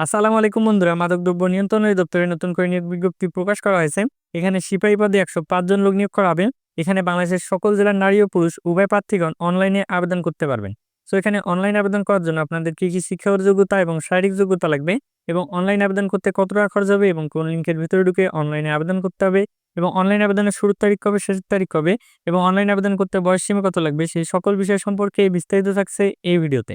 আসসালামু আলাইকুম বন্ধুরা মাদকদ্রব্য নিয়ন্ত্রণ দপ্তরে নতুন করে নিয়োগ বিজ্ঞপ্তি প্রকাশ করা হয়েছে। এখানে সিপাহী পদে একশো জন লোক নিয়োগ করা হবে। এখানে বাংলাদেশের সকল জেলার নারী ও পুরুষ উভয় প্রার্থীগণ অনলাইনে আবেদন করতে পারবেন। সো এখানে অনলাইন আবেদন করার জন্য আপনাদের কী কী শিক্ষাগত যোগ্যতা এবং শারীরিক যোগ্যতা লাগবে এবং অনলাইন আবেদন করতে কত টাকা খরচ হবে এবং কোন লিঙ্কের ভিতরে ঢুকে অনলাইনে আবেদন করতে হবে এবং অনলাইন আবেদনের শুরুর তারিখ কবে, শেষের তারিখ কবে এবং অনলাইন আবেদন করতে বয়স সীমা কত লাগবে সেই সকল বিষয় সম্পর্কে বিস্তারিত থাকছে এই ভিডিওতে।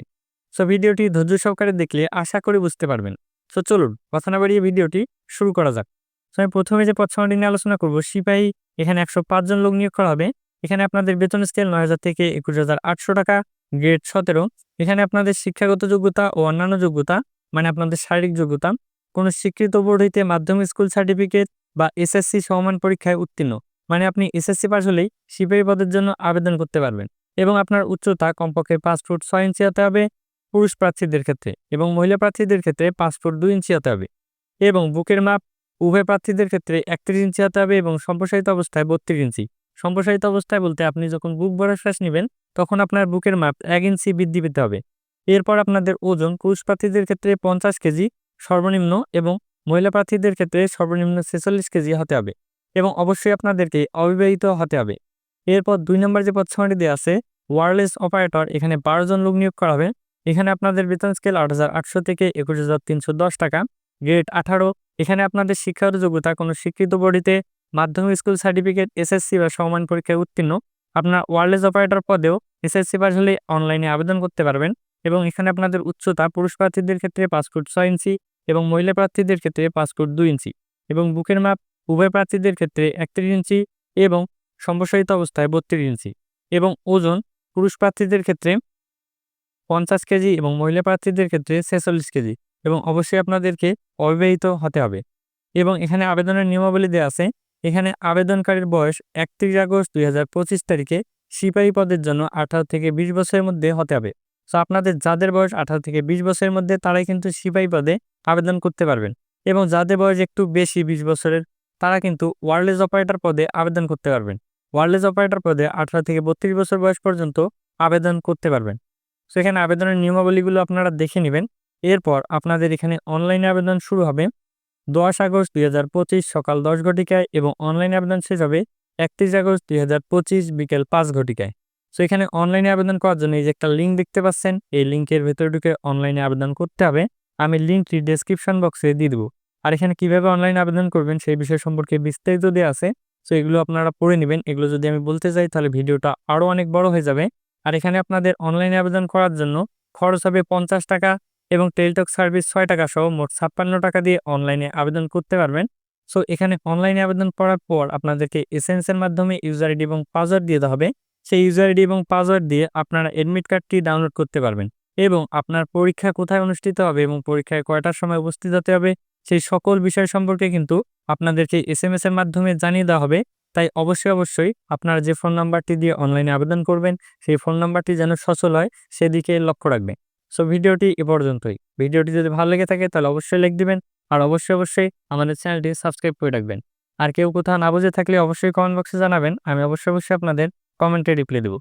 সো ভিডিওটি ধৈর্য সহকারে দেখলে আশা করি বুঝতে পারবেন। তো চলুন কথা না বাড়িয়ে ভিডিওটি শুরু করা যাক। তো আমি প্রথমে যে পদ সংখ্যাটি নিয়ে আলোচনা করব, সিপাহী, এখানে একশো পাঁচ জন লোক নিয়োগ করা হবে। এখানে আপনাদের বেতন স্কেল নয় হাজার থেকে একুশ হাজার আটশো টাকা গ্রেড সতেরো। এখানে আপনাদের শিক্ষাগত যোগ্যতা ও অন্যান্য যোগ্যতা মানে আপনাদের শারীরিক যোগ্যতা, কোনো স্বীকৃত বোর্ড হইতে মাধ্যমিক স্কুল সার্টিফিকেট বা এসএসসি সমান পরীক্ষায় উত্তীর্ণ। মানে আপনি এসএসসি পাস হলেই সিপাহী পদের জন্য আবেদন করতে পারবেন। এবং আপনার উচ্চতা কমপক্ষে পাঁচ ফুট ছয় ইঞ্চি হতে হবে। পুরুষ প্রার্থীদের ক্ষেত্রে এবং মহিলা প্রার্থীদের ক্ষেত্রে পাঁচ ফুট দুই ইঞ্চি হতে হবে এবং বুকের মাপ উভয় প্রার্থীদের ক্ষেত্রে একত্রিশ ইঞ্চি হতে হবে এবং সম্প্রসারিত অবস্থায় বত্রিশ ইঞ্চি। সম্প্রসারিত অবস্থায় বলতে আপনি যখন বুক ভরা শ্বাস নেবেন, তখন আপনার বুকের মাপ এক ইঞ্চি বৃদ্ধি পেতে হবে। এরপর আপনাদের ওজন পুরুষ প্রার্থীদের ক্ষেত্রে পঞ্চাশ কেজি, সর্বনিম্ন এবং মহিলা প্রার্থীদের ক্ষেত্রে সর্বনিম্ন ছেচল্লিশ কেজি হতে হবে এবং অবশ্যই আপনাদেরকে অবিবাহিত হতে হবে। এরপর দুই নম্বর যে পদসংখ্যাটি দেওয়া আছে ওয়ারলেস অপারেটর এখানে বারো জন লোক নিয়োগ করা হবে। এখানে আপনাদের বেতন স্কেল আট হাজার আটশো থেকে একুশ টাকা গ্রেড আঠারো। এখানে আপনাদের শিক্ষার যোগ্যতা, কোনো স্বীকৃত বডিতে মাধ্যমিক স্কুল সার্টিফিকেট এসএসসি বা সমান পরীক্ষায় উত্তীর্ণ। আপনার ওয়ারলেস অপারেটর পদেও এসএসসি পাস হলে অনলাইনে আবেদন করতে পারবেন এবং এখানে আপনাদের উচ্চতা, পুরুষ প্রার্থীদের ক্ষেত্রে পাঁচ ফুট ছয় ইঞ্চি এবং মহিলা প্রার্থীদের ক্ষেত্রে পাঁচ ফুট দুই ইঞ্চি এবং বুকের মাপ উভয় প্রার্থীদের ক্ষেত্রে একত্রিশ ইঞ্চি এবং সম্প্রসারিত অবস্থায় বত্রিশ ইঞ্চি এবং ওজন পুরুষ প্রার্থীদের ক্ষেত্রে পঞ্চাশ কেজি এবং মহিলা প্রার্থীদের ক্ষেত্রে ছেচল্লিশ কেজি এবং অবশ্যই আপনাদেরকে অবিবাহিত হতে হবে। এবং এখানে আবেদনের নিয়মাবলী দেওয়া আছে, এখানে আবেদনকারীর বয়স একত্রিশ আগস্ট দুই হাজার পঁচিশ তারিখে সিপাহী পদের জন্য আঠারো থেকে বিশ বছরের মধ্যে হতে হবে। সো আপনাদের যাদের বয়স আঠারো থেকে বিশ বছরের মধ্যে, তারাই কিন্তু সিপাহী পদে আবেদন করতে পারবেন। এবং যাদের বয়স একটু বেশি, বিশ বছরের, তারা কিন্তু ওয়ারলেস অপারেটর পদে আবেদন করতে পারবেন। ওয়ারলেস অপারেটর পদে আঠারো থেকে বত্রিশ বছর বয়স পর্যন্ত আবেদন করতে পারবেন। সো এখানে আবেদনের নিয়মাবলীগুলো আপনারা দেখে নেবেন। এরপর আপনাদের এখানে অনলাইনে আবেদন শুরু হবে। দশ আগস্ট দুই হাজার পঁচিশ সকাল দশ ঘটিকায় এবং অনলাইনে আবেদন শেষ হবে একত্রিশ আগস্ট দুই হাজার পঁচিশ বিকেল পাঁচ ঘটিকায়। সো এখানে অনলাইনে আবেদন করার জন্য এই যে একটা লিঙ্ক দেখতে পাচ্ছেন, এই লিঙ্কের ভেতরে ঢুকে অনলাইনে আবেদন করতে হবে। আমি লিঙ্কটি ডেসক্রিপশন বক্সে দিয়ে দেবো। আর এখানে কীভাবে অনলাইনে আবেদন করবেন সেই বিষয় সম্পর্কে বিস্তারিত দেওয়া আছে। সো এগুলো আপনারা পড়ে নেবেন। এগুলো যদি আমি বলতে চাই, তাহলে ভিডিওটা আরও অনেক বড় হয়ে যাবে। আর এখানে আপনাদের অনলাইনে আবেদন করার জন্য খরচ হবে পঞ্চাশ টাকা এবং টেলিটক সার্ভিস ছয় টাকা সহ মোট ছাপ্পান্ন টাকা দিয়ে অনলাইনে আবেদন করতে পারবেন। সো এখানে অনলাইনে আবেদন করার পর আপনাদেরকে এসএনসের মাধ্যমে ইউজার আইডি এবং পাসওয়ার্ড দিয়ে দেওয়া হবে। সেই ইউজার আইডি এবং পাসওয়ার্ড দিয়ে আপনারা এডমিট কার্ডটি ডাউনলোড করতে পারবেন এবং আপনার পরীক্ষা কোথায় অনুষ্ঠিত হবে এবং পরীক্ষায় কয়টার সময় উপস্থিত হতে হবে সেই সকল বিষয় সম্পর্কে কিন্তু আপনাদেরকে এস এম এর মাধ্যমে জানিয়ে দেওয়া হবে। তাই অবশ্যই অবশ্যই আপনারা যে ফোন নাম্বারটি দিয়ে অনলাইনে আবেদন করবেন, সেই ফোন নাম্বারটি যেন সচল হয়, সেদিকে লক্ষ্য রাখবেন। সো ভিডিওটি এ পর্যন্তই। ভিডিওটি যদি ভালো লেগে থাকে, তাহলে অবশ্যই লিখ দিবেন আর অবশ্যই অবশ্যই আমাদের চ্যানেলটি সাবস্ক্রাইব করে রাখবেন। আর কেউ কোথাও না বুঝে থাকলে অবশ্যই কমেন্ট বক্সে জানাবেন, আমি অবশ্যই অবশ্যই আপনাদের কমেন্টে রিপ্লাই দেবো।